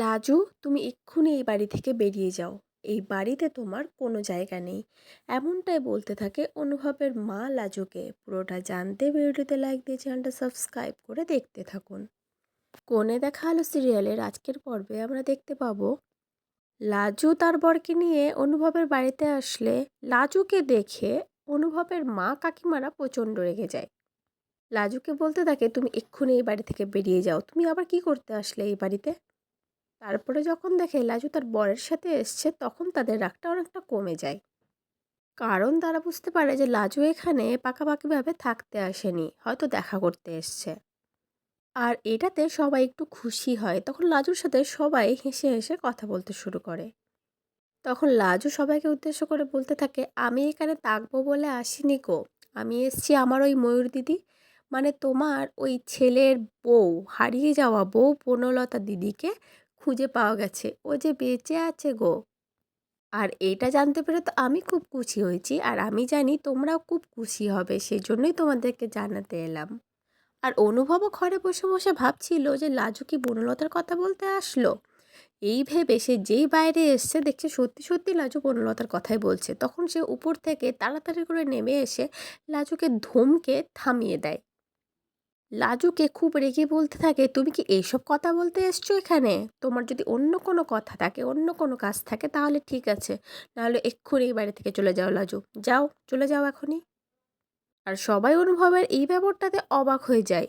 লাজু, তুমি এক্ষুনি এই বাড়ি থেকে বেরিয়ে যাও। এই বাড়িতে তোমার কোনো জায়গা নেই। এমনটাই বলতে থাকে অনুভবের মা লাজুকে। পুরোটা জানতে ভিডিওতে লাইক দিয়ে চ্যানেলটা সাবস্ক্রাইব করে দেখতে থাকুন। কোণে দেখা আলো সিরিয়ালের আজকের পর্বে, আমরা দেখতে পাবো লাজু তার বরকে নিয়ে অনুভবের বাড়িতে আসলে লাজুকে দেখে অনুভবের মা কাকিমারা প্রচণ্ড রেগে যায়। লাজুকে বলতে থাকে, তুমি এক্ষুনি এই বাড়ি থেকে বেরিয়ে যাও। তুমি আবার কি করতে আসলে এই বাড়িতে? তারপরে যখন দেখে লাজু তার বরের সাথে এসছে, তখন তাদের রাগটা অনেকটা কমে যায়। কারণ তারা বুঝতে পারে যে লাজু এখানে পাকাপাকিভাবে থাকতে আসেনি, হয়তো দেখা করতে এসছে। আর এটাতে সবাই একটু খুশি হয়, তখন লাজুর সাথে সবাই হেসে হেসে কথা বলতে শুরু করে। তখন লাজু সবাইকে উদ্দেশ্য করে বলতে থাকে, আমি এখানে থাকব বলে আসিনি গো। আমি এসছি আমার ওই ময়ূর দিদি মানে তোমার ওই ছেলের বউ, হারিয়ে যাওয়া বউ, বনলতা দিদিকে খুঁজে পাওয়া গেছে। ও যে বেঁচে আছে গো। আর এটা জানতে পেরে তো আমি খুব খুশি হয়েছি। আর আমি জানি তোমরাও খুব খুশি হবে সেই জন্যই তোমাদেরকে জানাতে এলাম। আর অনুভবও ঘরে বসে বসে ভাবছিল যে লাজু কি বনলতার কথা বলতে আসলো। এই ভেবে সে যেই বাইরে এসছে দেখছে সত্যি সত্যি লাজু বনলতার কথাই বলছে। তখন সে উপর থেকে তাড়াতাড়ি করে নেমে এসে লাজুকে ধমকে থামিয়ে দেয়। লাজুকে খুব রেগে বলতে থাকে, তুমি কি এইসব কথা বলতে এসছো এখানে? তোমার যদি অন্য কোনো কথা থাকে, অন্য কোনো কাজ থাকে, তাহলে ঠিক আছে। নাহলে এক্ষুনি বাড়ি থেকে চলে যাও লাজু। যাও, চলে যাও এখনই। আর সবাই অনুভবের এই ব্যাপারটাতে অবাক হয়ে যায়।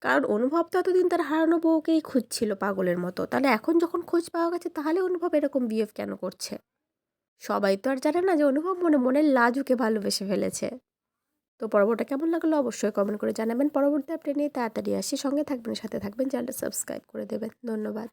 কারণ অনুভব তো এতদিন তার হারানো বউকেই খুঁজছিল পাগলের মতো। তাহলে এখন যখন খোঁজ পাওয়া গেছে, তাহলে অনুভব এরকম বিহেভ কেন করছে? সবাই তো আর জানে না যে অনুভব মনে মনে লাজুকে ভালোবেসে ফেলেছে। তো পর্বটা কেমন লাগল অবশ্যই কমেন্ট করে জানাবেন। পরবর্তী আপডেট নিয়ে তাড়াতাড়ি আসি। সঙ্গে থাকবেন, সাথে থাকবেন। চ্যানেলটা সাবস্ক্রাইব করে দেবেন। ধন্যবাদ।